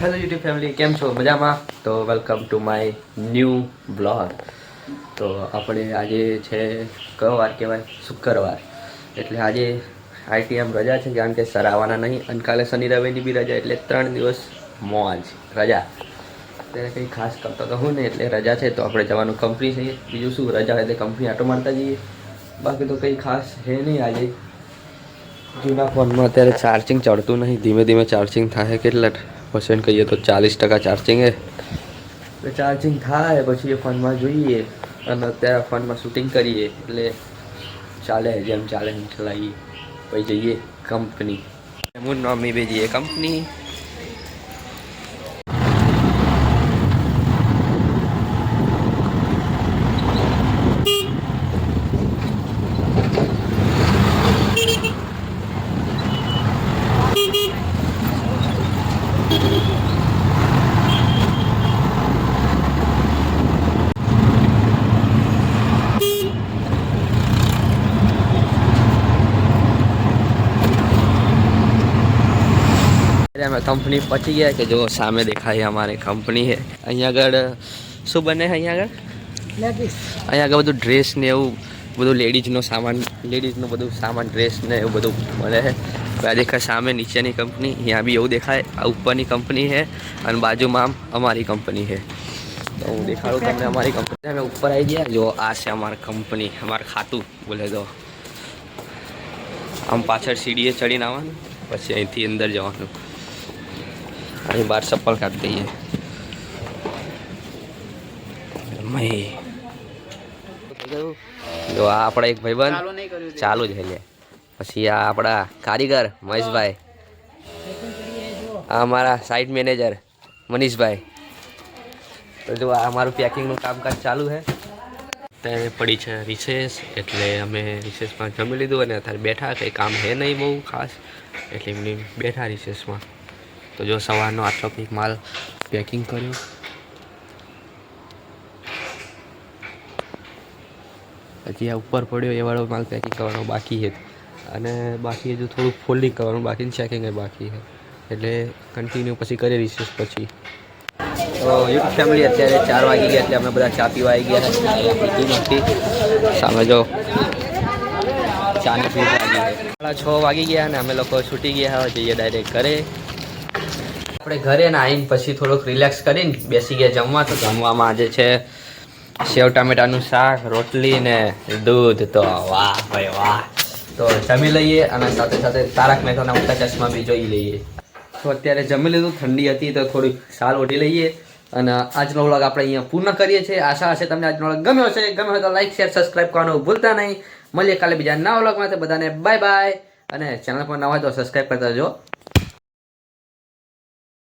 Hello YouTube family કેમ છો? મજામાં? તો welcome to my new blog તો આપણે આજે છે, કયો વાર કહેવાય? શુક્રવાર. એટલે આજે આઈટીએમ રજા છે, કારણ કે સર આવવાના નહીં. અને કાલે શનિ રવિની બી રજા, એટલે ત્રણ દિવસ મોજ, રજા. ત્યારે કંઈ ખાસ કરતો તો હું ને એટલે રજા છે, તો આપણે જવાનું કંપની છે. બીજું શું? રજા એટલે કંપની આટો મારતા જઈએ. બાકી તો કંઈ ખાસ છે નહીં આજે. જૂના ફોનમાં અત્યારે ચાર્જિંગ ચડતું નહીં. ધીમે ધીમે ચાર્જિંગ થાય, કેટલા પર્સન્ટ કહીએ તો ચાલીસ ટકા ચાર્જિંગ એ. ચાર્જિંગ થાય, પછી એ ફોનમાં જોઈએ અને અત્યારે ફોનમાં શૂટિંગ કરીએ એટલે ચાલે, જેમ ચાલે એમ ચલાવીએ પછી જઈએ કંપની હું નામ બી જઈએ કંપની અમે કંપની પહોંચી ગયા કે જો સામે દેખાય અમારી કંપની છે. અહીંયા આગળ શું બને અહીંયા આગળ? અહીંયા આગળ બધું ડ્રેસ ને એવું બધું લેડીઝનો સામાન લેડીઝનું બધું સામાન ડ્રેસ ને એવું બધું મળે છે. આ દેખાય સામે નીચેની કંપની અહીંયા બી એવું દેખાય આ ઉપરની કંપની છે અને બાજુમાં આમ અમારી કંપની છે. તો હું દેખાડું તમને અમારી કંપની અમે ઉપર આવી ગયા જો આ છે અમારી કંપની અમારું ખાતું બોલે તો. આમ પાછળ સીડીએ ચડીને આવવાનું પછી અહીંથી અંદર જવાનું. અહીં બહાર चप्पल દઈએ. મહી. જો આ આપણા એક ભાઈબંધ ચાલુ જ હેલે પછી આ આપણા કારીગર મહેશભાઈ. આ અમારા સાઇટ મેનેજર મનીષભાઈ. તો જો આ અમારું પેકિંગનું કામકાજ ચાલુ છે. અત્યારે પડી છે રિસેસ એટલે અમે રિસેસમાં જમી લીધું અને અત્યારે બેઠા કંઈ કામ છે નહીં બહુ ખાસ. એટલે એમની બેઠા રિસેસમાં તો જો સવારનો આટલો પીક માલ પેકિંગ કર્યો. હજી આ ઉપર પડ્યો, એ વાળો માલ પેકિંગ કરવાનો બાકી છે. અને બાકી હજુ થોડું ફોલ્ડિંગ કરવાનું બાકી ચેકિંગ બાકી છે. એટલે કન્ટિન્યુ પછી કરી રિસેસ પછી. તો ફેમિલી અત્યારે ચાર વાગી ગયા એટલે અમે બધા ચા પીવા આવી ગયા નથી. સામે જો ચા ને પીવા સાડા છ વાગી ગયા અને અમે લોકો છૂટી ગયા જઈએ ડાયરેક્ટ ઘરે. આપણે ઘરે ને આવીને પછી થોડુંક રિલેક્સ કરીને બેસી ગયા જમવા તો જમવામાં આજે છે, સેવ ટામેટાનું શાક, રોટલી ને દૂધ તો વાહ ભાઈ વાહ. તો જમી લઈએ અને સાથે સાથે તારક મહેતાના ઉલ્ટા ચશ્મા બી જોઈ લઈએ. તો અત્યારે જમી લીધું, ઠંડી હતી તો થોડીક સાલ ઓઢી લઈએ અને આજનો વ્લોગ આપણે અહીંયા પૂર્ણ કરીએ છીએ. આશા હશે તમને આજનો વ્લોગ ગમ્યો હશે. ગમ્યો હોય તો લાઈક શેર સબસ્ક્રાઈબ કરવાનું ભૂલતા નહીં. મળીએ કાલે બીજા નવા વ્લોગમાં. બધાને બાય બાય અને ચેનલ પર નવા હોય તો સબસ્ક્રાઈબ કરતા જો